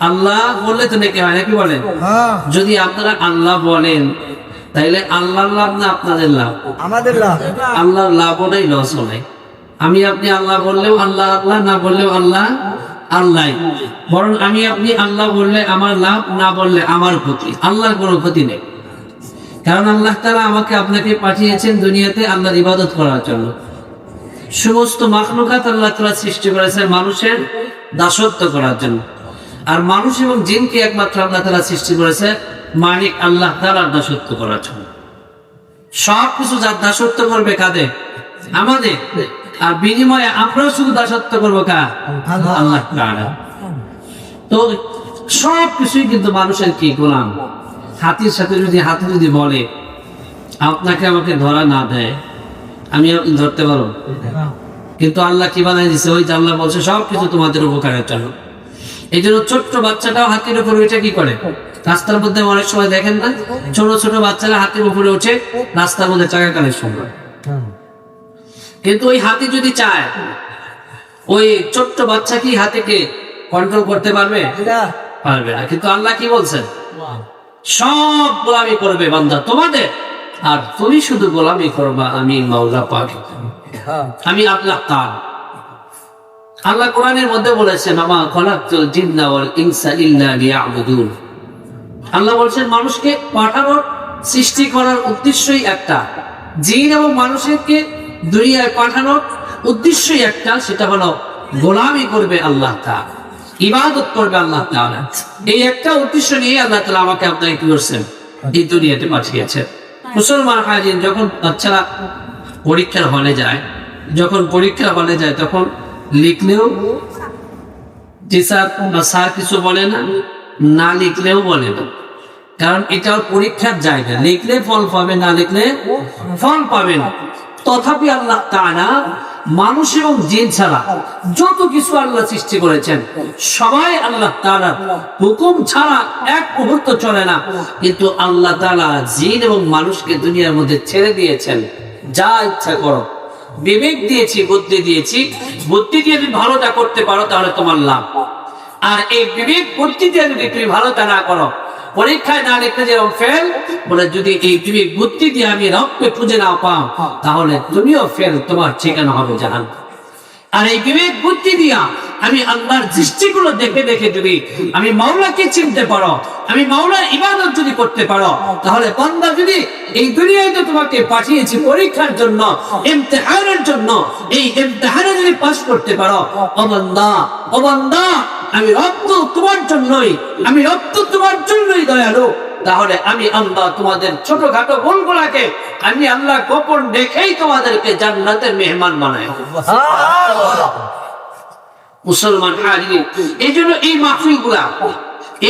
আল্লাহ বললে তো নাকি হয় নাকি বলেন? হ্যাঁ। যদি আপনারা আল্লাহ বলেন তাইলে আল্লাহর লাভ না আপনাদের লাভ? আমাদের লাভ। আল্লাহর লাভ ওটাই লস নাই আমি আপনি আল্লাহ বললেও আল্লাহ আল্লাহ না বললেও আল্লাহ আল্লাহ বরং আমি আপনি আল্লাহ বললে আমার লাভ না বললে আমার ক্ষতি। আল্লাহর কোনো ক্ষতি নেই। কারণ আল্লাহ তারা আমাকে আপনাকে পাঠিয়েছেন দুনিয়াতে আল্লাহর ইবাদত করার জন্য। সমস্ত মাখলুকাত আল্লাহ তালা সৃষ্টি করেছেন মানুষের দাসত্ব করার জন্য। আর মানুষ এবং জিনকে একমাত্র আল্লাহ তালা সৃষ্টি করেছে, মালিক আল্লাহ তালার দাসত্ব করার জন্য। সব কিছু যার দাসত্ব করবে কাদে আমাদের। আর বিনিময়ে আমরাও শুধু দাসত্ব করব কা আল্লাহ। তো সব কিছুই কিন্তু মানুষের কি গোলাম? হাতির সাথে যদি হাতি যদি বলে, আপনাকে আমাকে ধরা না দেয়, আমি ধরতে পারো কিন্তু আল্লাহ কি বানাই দিছে? ওই যে আল্লাহ বলছে, সব কিছু তোমাদের উপকারের জন্য। এই জন্য ছোট্ট বাচ্চাটাও হাতির উপর উঠে কি করে? রাস্তার মধ্যে অনেক সময় দেখেন না? ছোট ছোট বাচ্চারা হাতির উপরে উঠে রাস্তার মধ্যে চাকা কানেকশন করে কিন্তু ওই হাতি যদি চায় ওই ছোট্ট বাচ্চা কি হাতিকে কন্ট্রোল করতে পারবে? পারবে না। কিন্তু আল্লাহ কি বলছেন? সব গোলামি করবে বান্দা। তোমাদের? আর তুমি শুধু গোলামি করবা আমি মাওলা পাক। আমি আল্লাহ তার। আল্লাহ কোরআনের মধ্যে বলেছেন, আমা খলাকতুল জিন্না ওয়াল ইনসা ইল্লা লিয়াবুদুন। আল্লাহ বলছেন, মানুষকে পাঠানোর, সৃষ্টি করার উদ্দেশ্যই একটা। জিন এবং মানুষকে দুনিয়ায় পাঠানোর উদ্দেশ্যই একটা, সেটা হলো গোলামি করবে আল্লাহ তাআলা, ইবাদত করবে আল্লাহ তাআলা। এই একটা উদ্দেশ্য নিয়ে আল্লাহ তাআলা আমাকে আপনাকে কি করছেন, এই দুনিয়াতে পাঠিয়েছেন মুসলমান হাজিন যখন বাচ্চারা পরীক্ষার হলে যায়, যখন পরীক্ষার হলে যায়, তখন লিখলেও টিচার বা স্যার কিছু বলে না না লিখলেও বলে না। কারণ এটা পরীক্ষার জায়গা। লিখলে ফল পাবে, না লিখলে ফল পাবে না। তথাপি আল্লাহ তাআলা মানুষ এবং জিন ছাড়া যত কিছু আল্লাহ সৃষ্টি করেছেন, সবাই আল্লাহ তাআলা হুকুম ছাড়া এক মুহূর্ত চলে না। কিন্তু আল্লাহ তাআলা জিন এবং মানুষকে দুনিয়ার মধ্যে ছেড়ে দিয়েছেন। যা ইচ্ছা করো। বিবেক দিয়েছি, বুদ্ধি দিয়েছি। বুদ্ধি দিয়ে যদি ভালোটা করতে পারো, তাহলে তোমার লাভ। আর এই বিবেক, বুদ্ধি দিয়ে যদি তুমি ভালোটা না করো, পরীক্ষায় না লিখতে যেরকম ফেল বলে যদি এই বিবেক, বুদ্ধি দিয়ে আমি রক্তে খুঁজে না পাও, তাহলে তুমিও ফেল তোমার ঠিকানা হবে জাহান আর এই বিবেক, বুদ্ধি দিয়া আমি আল্লাহর দৃষ্টিগুলো দেখে দেখে যদি আমি মাওলাকে চিনতে পারো, আমি মাওলার ইবাদত যদি করতে পারো, তাহলে বান্দা যদি এই দুনিয়ায় তো তোমাকে পাঠিয়েছি পরীক্ষার জন্য, ইমতিহানের জন্য, এই ইমতিহানে যদি পাস করতে পারো, ও বান্দা ও বান্দা, আমি রক্ত তোমার জন্যই, আমি রক্ত তোমার জন্যই দয়ালু। তাহলে আমি আল্লাহ তোমাদের ছোটখাটো ভুলগুলাকে আমি আল্লাহ গোপন দেখেই তোমাদেরকে জান্নাতের মেহমান বানাই। মুসলমান হাজির এই জন্য এই মাহফিলগুলা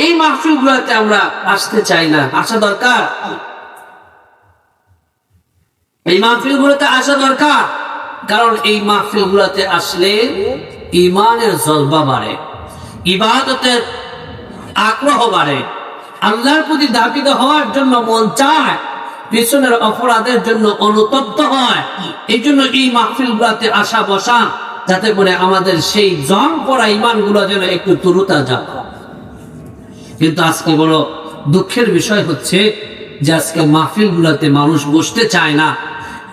এই মাহফিল গুলাতে আমরা আসতে চাই না, আসা দরকার। এই মাহফিল গুলোতে আসা দরকার। কারণ এই মাহফিল গুলাতে আসলে ইমানের জলবা বাড়ে, ইবাদতের আগ্রহ বাড়ে। আল্লাহর প্রতি দাবিত হওয়ার জন্য মন চায়, পিছনের অপরাধের জন্য অনুতপ্ত হয়। এই জন্য এই মাহফিল গুলাতে আসা বসা যাতে করে আমাদের সেই জং পড়া ইমানগুলো যেন একটু তুরুতা যায় কিন্তু আজকে বড় দুঃখের বিষয় হচ্ছে যে আজকে মাহফিল গুলাতে মানুষ বসতে চায় না।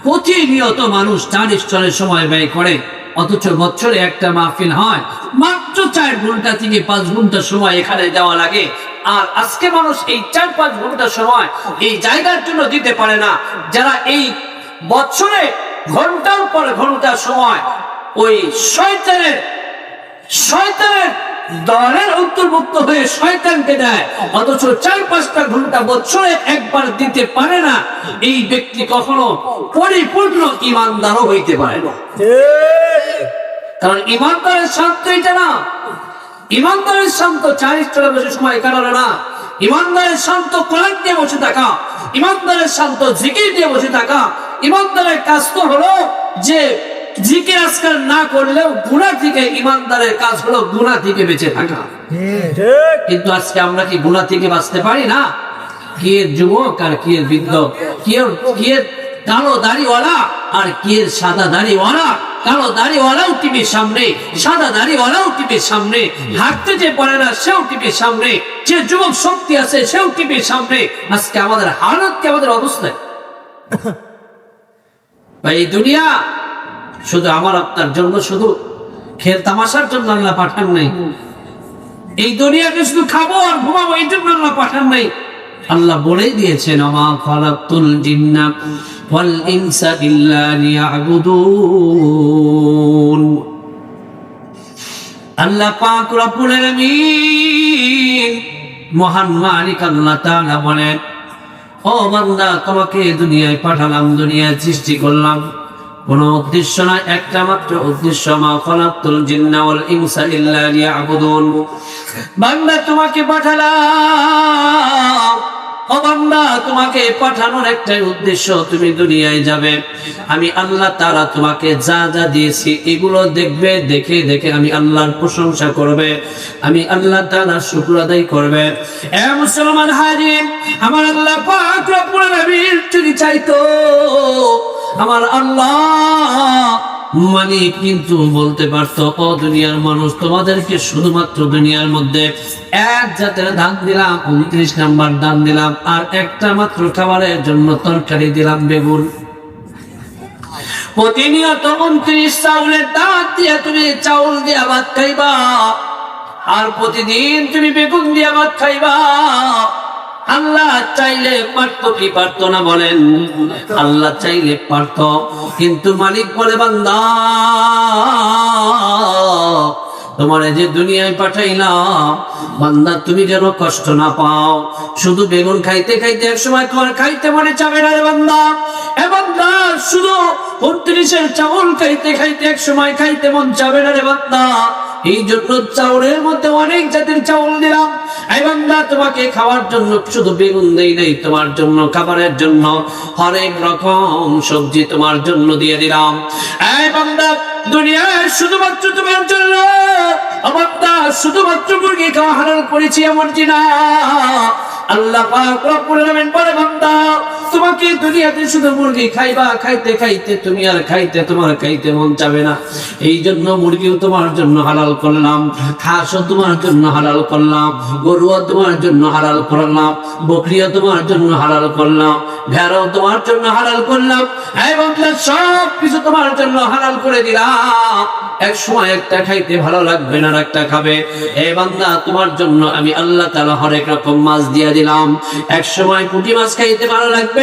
প্রতিনিয়ত মানুষ চালিশ চলের সময় ব্যয় করে, অথচ বছরে একটা মাহফিল হয়, মাত্র চার ঘণ্টা থেকে পাঁচ ঘণ্টা সময় এখানে দেওয়া লাগে। আর আজকে মানুষ এই চার পাঁচ ঘণ্টা সময় এই জায়গার জন্য দিতে পারে না। যারা এই বছরে ঘণ্টার পর ঘণ্টা সময় ওই শয়তানের শয়তানের দলের অন্তর্ভুক্ত হয়ে শয়তানকে দেয়। অথচ চার পাঁচটা ঘণ্টা বছরে একবার দিতে পারে না। এই ব্যক্তি কখনো পরিপূর্ণ ইমানদারও হইতে পারে না। কারণ ইমানদারের শান্ত এটা না। ইমানদারের শান্ত টাকা বসে সময় কাটানো না। ইমানদারের শান্ত কোরআন দিয়ে বসে থাকা। ইমানদারের শান্ত জিকির দিয়ে বসে থাকা। ইমানদারের কাজ তো হলো যে জিকির আজকাল না করলেও গুণা থেকে ইমানদারের কাজ হলো গুণা থেকে বেঁচে থাকা। কিন্তু আজকে আমরা কি গুণা থেকে বাঁচতে পারি না? কি যুবক আর কি বৃদ্ধ? কি কি কালো দাড়িওয়ালা আর কি সাদা দাড়িওয়ালা? কালো দাড়িওয়ালাও টিভির সামনে সাদা দাড়িওয়ালাও টিভির সামনে হাঁটতে যে পারে না সেও টিভির সামনে যে যুবক শক্তি আছে সেও টিভির সামনে। আজকে আমাদের হালত কি আমাদের অবস্থায় ভাই এই দুনিয়া শুধু আমার আপনার জন্য শুধু? খেল তামাশার জন্য আল্লাহ পাঠান নাই। এই দুনিয়াকে শুধু খাব আর ঘুমাবো, এই জন্য আল্লাহ পাঠান নাই। আল্লাহ বলেই দিয়েছেন আমা খালাকুল জিন্না ওয়াল ইনসা ইল্লা লিয়াবুদুন। আল্লাহ পাক রব্বুল আলামিন মহান মালিক আল্লাহ তাআলা বলেন, ও বান্দা, তোমাকে দুনিয়ায় পাঠালাম, দুনিয়ায় সৃষ্টি করলাম। কোন উদ্দেশ্য না একটা মাত্র উদ্দেশ্য, মা খলাকুল জিন্না ওয়াল ইনসা ইল্লা লিয়াবুদুন। বান্দা তোমাকে পাঠালাম। ও বান্দা, তোমাকে পাঠানোর একটাই উদ্দেশ্য, তুমি দুনিয়ায় যাবে। আমি আল্লাহ তারা তোমাকে যা যা দিয়েছি, এগুলো দেখবে, দেখে দেখে আমি আল্লাহর প্রশংসা করবে। আমি আল্লাহ তাআলা শুকর আদায় করবে। এ মুসলমান হাজির আমার আল্লাহ পাক রব্বুল আলামিন যদি চাইতো আমার আল্লাহ। মানে কিন্তু বলতে পারতো, ও দুনিয়ার মানুষ, তোমাদেরকে শুধুমাত্র দুনিয়ার মধ্যে এক জাতের ধান দিলাম, উনত্রিশ নাম্বার ধান দিলাম, আর একটা মাত্র খাবারের জন্য তরকারি দিলাম বেগুন। প্রতিনিয়ত উনত্রিশ চাউলের দাঁত দিয়ে তুমি চাউল দিয়ে ভাত খাইবা, আর প্রতিদিন তুমি বেগুন দিয়ে ভাত খাইবা। আল্লাহ চাইলে পারতো কি পারতো না বলেন? আল্লাহ চাইলে পারতো কিন্তু মালিক বলে, বান্দা, তোমার যে দুনিয়ায় পাঠাইলাম, বান্দা, তুমি যেন কষ্ট না পাও। শুধু বেগুন খাইতে খাইতে এক সময় তোমার খাইতে মনে চাবে না বান্দা। এ বান্দা, শুধু উনত্রিশের চাউল খাইতে খাইতে এক সময় খাইতে মন চাবে না রে বান্দা। এই জন্য চাউলের মধ্যে অনেক জাতের চাউল দিলাম। তোমাকে খাওয়ার জন্য শুধু বেগুন দেই নাই, তোমার জন্য, খাবারের জন্য হরেক রকম সবজি তোমার জন্য দিয়ে দিলাম। এই বান্দা, দুনিয়ায় শুধুমাত্র তোমার জন্য আমার শুধুমাত্র মুরগি খাওয়া হারাল করেছি এমন কি না? আল্লাহ পাক রব্বুল আলামিন তোমাকে দুনিয়াতে শুধু মুরগি খাইবা, খাইতে খাইতে তুমি আর খাইতে তোমার খাইতে মন চাবে না। এই জন্য মুরগিও তোমার জন্য হালাল করলাম হাঁসও তোমার জন্য হালাল করলাম, গরুও তোমার জন্য হালাল করলাম, বকরিও তোমার জন্য হালাল করলাম, ভেড়াও তোমার জন্য হালাল করলাম। সব কিছু তোমার জন্য হালাল করে দিলাম। এক সময় একটা খাইতে ভালো লাগবে না একটা খাবে। এই বান্দা, তোমার জন্য আমি আল্লাহ তালা হরেক রকম মাছ দিয়ে দিলাম। এক সময় পুঁটি মাছ খাইতে ভালো লাগবে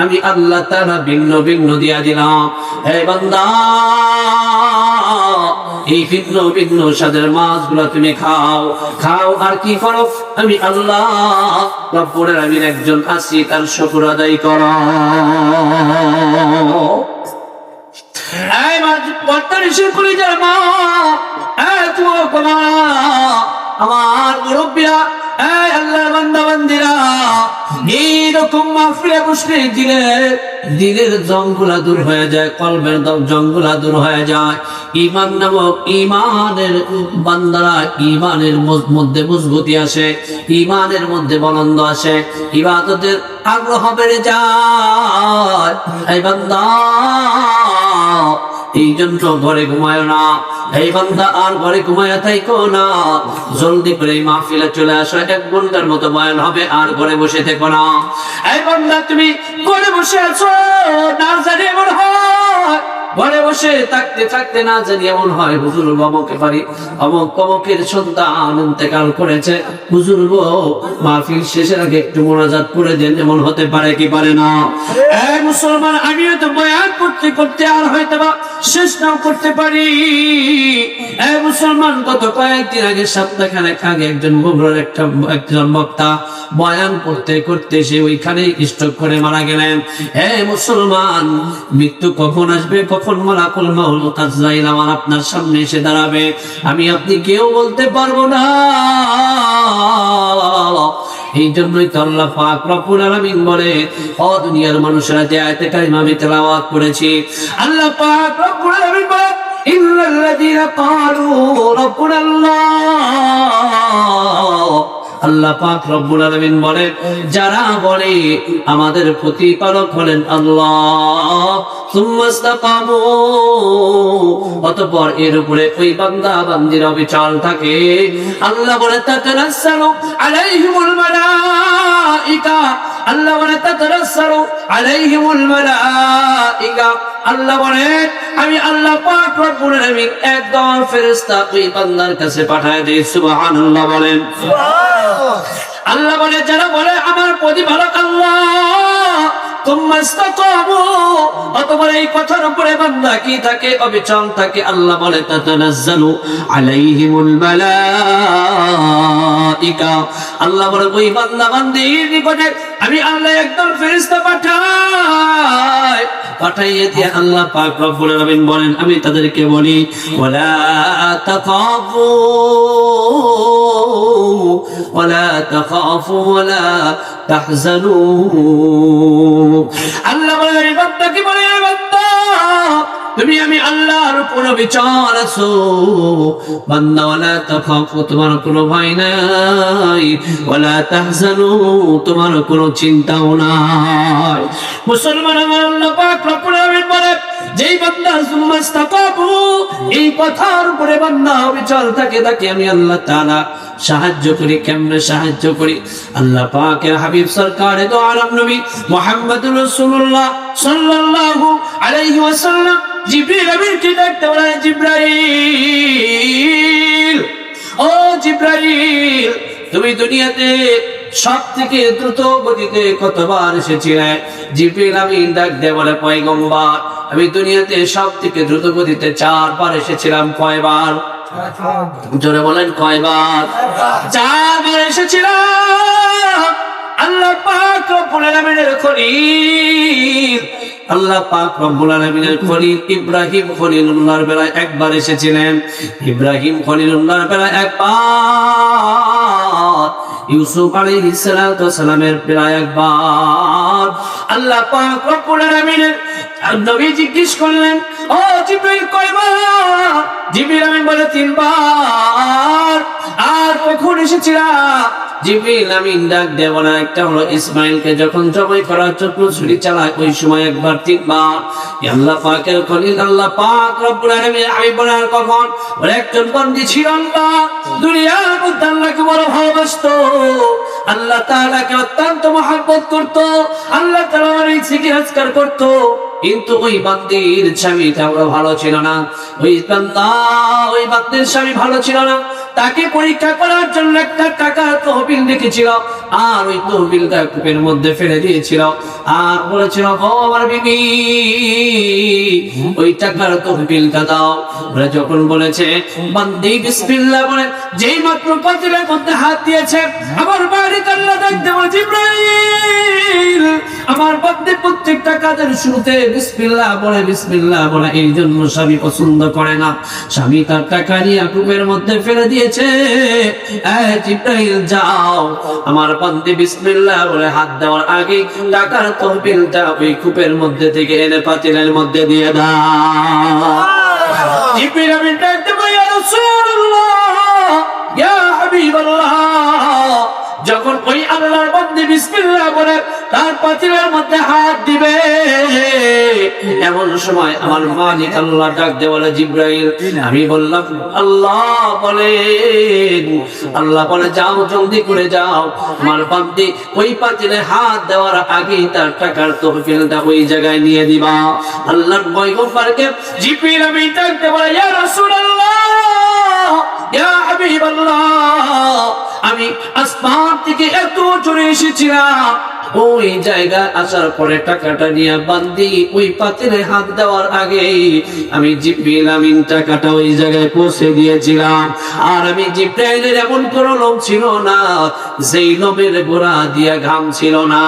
আমি আল্লাহ তারা ভিন্ন ভিন্ন দিয়া দিলাম। হে বান্দা, এই ভিন্ন ভিন্ন স্বাদের মাছগুলো তুমি খাও। খাও আর কি করো? আমি আল্লাহ রব্বুল আলামিন একজন আছি, তার শুকর আদায় করো। এই মা এই যুবক আমার মুরব্বীরা, এই আল্লাহর বান্দা বান্দিরা এইরকম মাহফিলে বসলে দিলের দিলের জঙ্গুলা দূর হয়ে যায় কলবের দ- জঙ্গুলা দূর হয়ে যায়। ইমান নামক ইমানের বান্দারা ইমানের মধ্যে মজবুতি আসে ইমানের মধ্যে বলন্দ আসে। ইবাদতের আগ্রহ বেড়ে যায়। এই বান্দা এই জন্য ঘরে ঘুমায় না। এই বান্দা আর ঘরে ঘুমায় থাইকো না। জলদি করে এই মাহফিলে চলে আসো। এক ঘণ্টার মতো বয়ান হবে আর ঘরে বসে থেকো না। এই বান্দা তুমি ঘরে বসে আছো, না জানি এমন হয়। ঘরে বসে থাকতে থাকতে না জানি এমন হয়, হুজুর বাবুকে পারি অমক কমকের সন্তান ইন্তেকাল করেছে। হুজুর মাহফিল শেষের আগে একটু মোনাজাত করে দেন, এমন হতে পারে কি পারে না? মুসলমান, আমিও তো বয়ান করতে করতে আর হয়তো বা শেষ নাও করতে পারি। মুসলমান, গত কয়েকদিন আগে, সপ্তাহখানেক আগে একজন বগুড়ার একটা একজন বক্তা বয়ান করতে করতে সে ওইখানে স্ট্রোক করে মারা গেলেন। হে মুসলমান, মৃত্যু কখন আসবে, কখন যখন মালাকুল মাউল আজরাইল আমার আপনার সামনে এসে দাঁড়াবে, আমি আপনি কেউ বলতে পারব না। এই জন্যই তো আল্লাহ পাক রব্বুল আলামিন বলে, ও দুনিয়ার মানুষেরা যে আয়াতে কারিমা আমি তেলাওয়াত করেছি, আল্লাহ পাক রব্বুল আলামিন বলে, ইন্নাল্লাযীনা ক্বালু রাব্বুনা আল্লাহ পাক রব্বুল আলমিন বলে যারা বলে আমাদের প্রতিপালক হলেন আল্লাহ অতপর এর উপরে ওই বান্দা বান্দির অবিচাল থাকে। আল্লাহ বলে তাতে আলাইহিমুল আল্লাহ বলে তাতানাসসালু আলাইহিমুল মালাইকা। আল্লাহ বলে আমি আল্লাহ পাক রব্বুল আলামিন একদল ফেরেশতা বান্দার কাছে পাঠায় দেই। সুবহানাল্লাহ বলেন। আল্লাহ বলে যারা বলে আমার প্রতিপালক আল্লাহ তোমরা অতঃপর এই কথার উপরে বান্দা কি থাকে অবিচল থাকে আল্লাহ বলে তাতানাজ্জালু আলাইহিমুল মালাইকা। আল্লাহ বলে ওই বান্দা বান্দির নিকটে আমি আল্লাহ একদম ফেরেশতা পাঠাই। পাঠাইয়ে দিয়ে আল্লাহ পাক রব্বুল আলামিন বলেন, আমি তাদেরকে বলি, ওয়ালা তাকাফু ওয়ালা তাখাফু, ওয়ালা তাহজানু। আল্লাহ এই বান্দাকে বলে বান্দা? তুমি আমি আল্লাহর উপর বিচার আছো। বান্দা, ওয়ালা তোমার কোনো ভয় নাই। ওয়ালা তাহজানু, তোমার কোনো চিন্তাও নাই। মুসলমান আমার আল্লাহ পাক রব্বুল বলে যেই বান্দা সুম্মাস্তাকাবু এই কথার উপরে বান্দা বিচার থাকে, তাকে আমি আল্লাহ তাআলা সাহায্য করি। কেমনে সাহায্য করি? আল্লাহ পাকের হাবিব সরকারে তো আলম নবী মুহাম্মদুর রাসূলুল্লাহ সাল্লাল্লাহু আলাইহি ওয়াসাল্লাম জিবরিল আমিনকে ডাকতে বলে জিব্রাইল। ও জিব্রাইল তুমি দুনিয়াতে সব থেকে দ্রুত গতিতে কতবার এসেছিলে? জিবরিল আমিন ডাক দিয়ে বলে পয়গম্বর আমি দুনিয়াতে সব থেকে দ্রুত গতিতে চারবার এসেছিলাম কয়বার? জোরে বলেন কয়বার? চারবার এসেছিলাম। আল্লাহ পাক রব্বুল আলামিনের খলিল। আল্লাহ পাক রব্বুল আলামিনের খলিল ইব্রাহিম খলিলুল্লাহর বেলায় একবার এসেছিলেন। ইব্রাহিম খলিলুল্লাহর বেলায় একবার, ইউসুফ আলাইহিস সালাতু সালামের বেলায় একবার। আল্লাহ পাক রব্বুল আলামিনের নবী জিজ্ঞেস করলেন, ও জিব্রাইল, কয়বার? জিব্রাইল বলে, তিনবার। আর কখন এসেছিলা? জিব্রাইল আমিন ডাক দেব না একটা হলো ইসমাইলকে যখন জবাই জন্য ছুরি চালায়। ওই সময় একবার তিনবার আল্লাহ পাকের খলিল, আল্লাহ পাক রব্বুল আলামিন, আমি বলে আর কখন? ওর একজন বন্দী ছিল আল্লাহ, দুনিয়ার মধ্যে আল্লাহকে বড় ভালোবাসতো। আল্লাহ তাআলাকে অত্যন্ত মহব্বত করতো। আল্লাহ তাআলা অনেক জিজ্ঞাসা করতো। কিন্তু ওই বান্দির স্বামী তেমন ভালো ছিল না। ওই ওই বান্দির স্বামী ভালো ছিল না। তাকে পরীক্ষা করার জন্য একটা টাকা তহবিল রেখেছিল আর ওই তহবিলটা কূপের মধ্যে ফেলে দিয়েছিল আর বলেছিল আমার বিবি, ওই টাকার তহবিলটা দাও। ওরা যখন বলেছে, বান্দি বলে, যেই মাত্র মধ্যে হাত দিয়েছে, আমার বাড়ি কাল্লা দেখতে আমার প্রত্যেকটা কাজের শুরুতে বিসমিল্লাহ বলে বিসমিল্লাহ বলে এই জন্য স্বামী পছন্দ করে না। স্বামী তার টাকা নিয়ে কূপের মধ্যে ফেলে দিয়েছে। যাও। আমার বান্দি বিসমিল্লাহ বলে হাত দেওয়ার আগে টাকার তহবিলটা ওই কূপের মধ্যে থেকে এনে পাতিলের মধ্যে দিয়ে দাও। জিব্রাইল আমি ডাকতে বলি ইয়া রাসূলুল্লাহ। ইয়া হাবিবাল্লাহ। যখন ওই আল্লাহর বান্দে বিসমিল্লাহ বলে, তার পাতিলের মধ্যে হাত দিবে। এমন সময় আমার মালিক আল্লাহ ডাক দে বলে, জিব্রাইল, আমি বললাম, আল্লাহ বলে আল্লাহ বলে, যাও, জলদি করে যাও। আমার বান্দি ওই পাতিলে হাত দেওয়ার আগে তার টাকার তহবিলটা ওই জায়গায় নিয়ে দিবা। আল্লাহর পয়গম্বরকে জিব্রাইল, আমি ডাক দে বলে, ইয়া রাসূলুল্লাহ, ইয়া হাবিবাল্লাহ আমি আসমান থেকে এত জোরে এসেছিলাম। ওই জায়গা আসার পরে টাকাটা নিয়ে বান্দি, ওই পাতিলে হাত দেওয়ার আগে আমি জিব্রিল আমিন টাকাটা ওই জায়গায় পৌঁছে দিয়েছিলাম। আর আমি জিব্রাইলের এমন কোনো লোম ছিল না, যেই লোমের গোড়া দিয়ে ঘাম ছিল না।